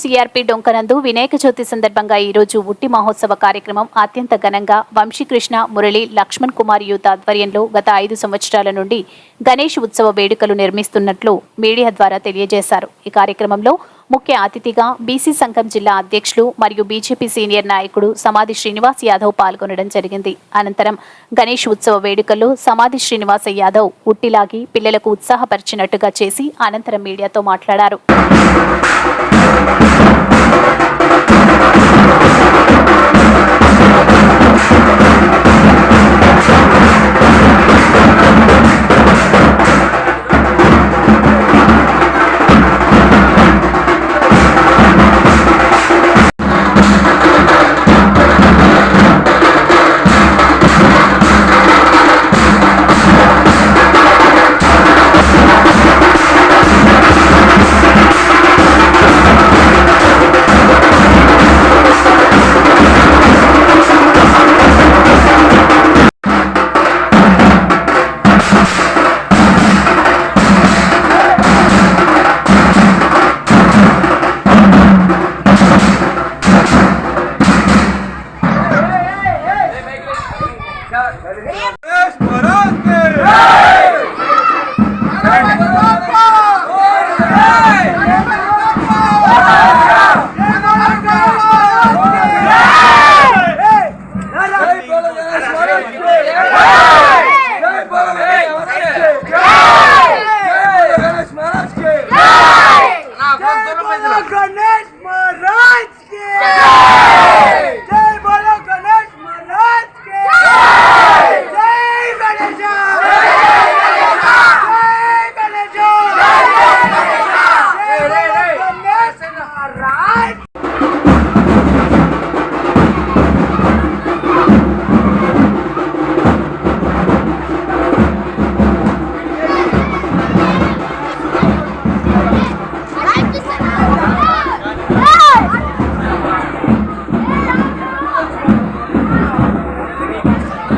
CRP డొంకనందు Vinayaka Chavithi సందర్భంగా ఈ రోజు ఉట్టి మహోత్సవ కార్యక్రమం అత్యంత ఘనంగా వంశీకృష్ణ మురళి లక్ష్మణ్ కుమార్ యూత్ ఆధ్వర్యంలో గత ఐదు సంవత్సరాల నుండి గణేష్ ఉత్సవ వేడుకలు నిర్మిస్తున్నట్లు మీడియా ద్వారా తెలియజేశారు. ఈ కార్యక్రమంలో ముఖ్య అతిథిగా బీసీ సంఘం జిల్లా అధ్యక్షులు మరియు బీజేపీ సీనియర్ నాయకుడు సమాధి శ్రీనివాస్ యాదవ్ పాల్గొనడం జరిగింది. అనంతరం గణేష్ ఉత్సవ వేడుకల్లో సమాధి శ్రీనివాస యాదవ్ ఉట్టిలాగి పిల్లలకు ఉత్సాహపరిచినట్టుగా చేసి అనంతరం మీడియాతో మాట్లాడారు.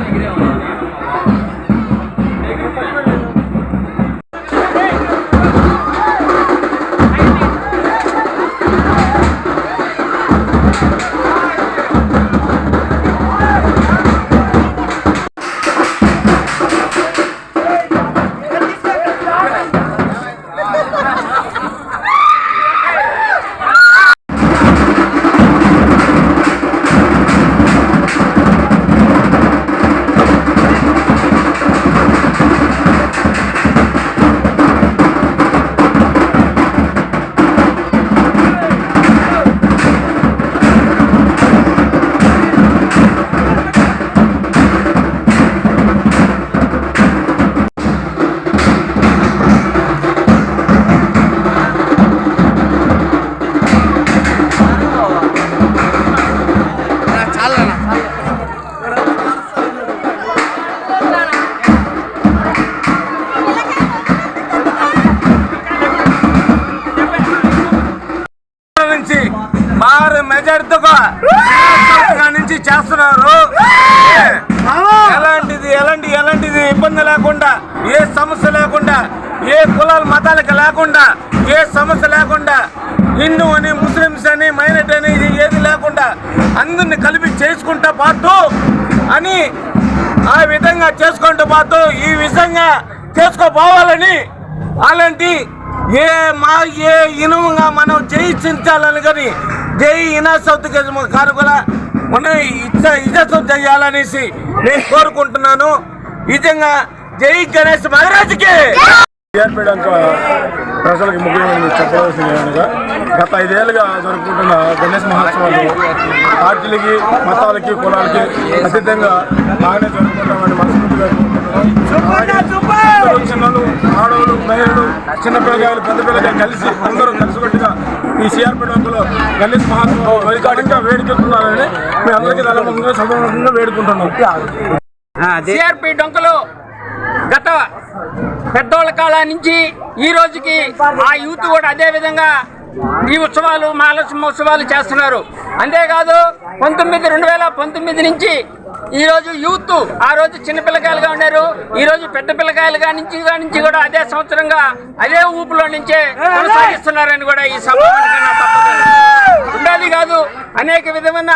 నుంచి నుంచి చేస్తున్నారు. ఎలాంటిది ఎలాంటి ఎలాంటిది ఇబ్బంది లేకుండా ఏ సమస్య లేకుండా ఏ కులాల మతాలకు లేకుండా ఏ సమస్య లేకుండా హిందూ అని ముస్లిమ్స్ అని మైనార్టీ అని ఏది లేకుండా అందరిని కలిపి చేసుకుంటా పాటు అని ఆ విధంగా చేసుకుంటూ పాటు ఈ విధంగా చేసుకోపోవాలని అలాంటి ఏ మా ఏ ఇనుముగా మనం జయించాలని కానీ జై ఇనాసౌత్ కారుకుల మనం ఇచ్చ ఇజసం చేయాలనేసి నేను కోరుకుంటున్నాను. నిజంగా జై గణేష్ మహారాజుకి! ప్రజలకు ముఖ్యమైనది చెప్పవలసింది ఏమనగా గత ఐదేళ్ళుగా జరుపుకుంటున్న గణేష్ మహోత్సవాలు పార్టీలకి మతాలకి కులాలకి అతీతంగా బాగానే జరుపుకుంటామని మనస్ఫూర్తిగా చిన్నలు ఆడవాళ్ళు మహిళలు చిన్న పిల్లకాయలు పెద్ద పిల్లకాయలు కలిసి అందరూ కలిసికట్టుగా ఈ సిఆర్పి డబ్బులో గణేష్ మహోత్సవం వైకాలికంగా వేడుకుంటున్నారని మీ అందరికీ తలముఖంగా సభాముఖంగా వేడుకుంటున్నాం. సిఆర్పి డొంకలు గత పెద్దోళ్ళ కాలం నుంచి ఈ రోజుకి ఆ యూత్ కూడా అదే విధంగా ఈ ఉత్సవాలు మహాలక్ష్మి ఉత్సవాలు చేస్తున్నారు. అంతేకాదు పంతొమ్మిది రెండు వేల పంతొమ్మిది నుంచి ఈ రోజు యూత్ ఆ రోజు చిన్న పిల్లకాయలుగా ఉన్నారు. ఈ రోజు పెద్ద పిల్లకాయలుగా నుంచి నుంచి కూడా అదే సంవత్సరంగా అదే ఊపులో నుంచే కొనసాగిస్తున్నారని కూడా ఈ సంవత్సరం ఉండాలి కాదు అనేక విధమైన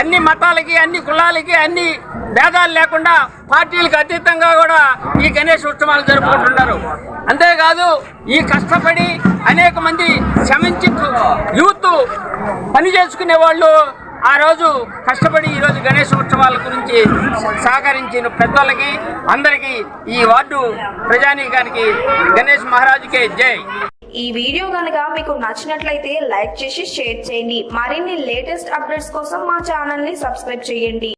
అన్ని మతాలకి అన్ని కులాలకి అన్ని భేదాలు లేకుండా పార్టీలకు అతీతంగా కూడా ఈ గణేష్ ఉత్సవాలు జరుపుకుంటున్నారు. అంతేకాదు ఈ కష్టపడి అనేక మంది శ్రమించి యూత్ పని చేసుకునే వాళ్ళు ఆ రోజు కష్టపడి ఈ రోజు గణేష్ ఉత్సవాల గురించి సహకరించిన పెద్దలకి అందరికీ ఈ వార్డు ప్రజానీకానికి గణేష్ మహారాజుకే జై. ఈ వీడియో కనుక మీకు నచ్చినట్లయితే లైక్ చేసి షేర్ చేయండి. మరిన్ని లేటెస్ట్ అప్డేట్స్ కోసం మా ఛానల్ని సబ్స్క్రైబ్ చేయండి.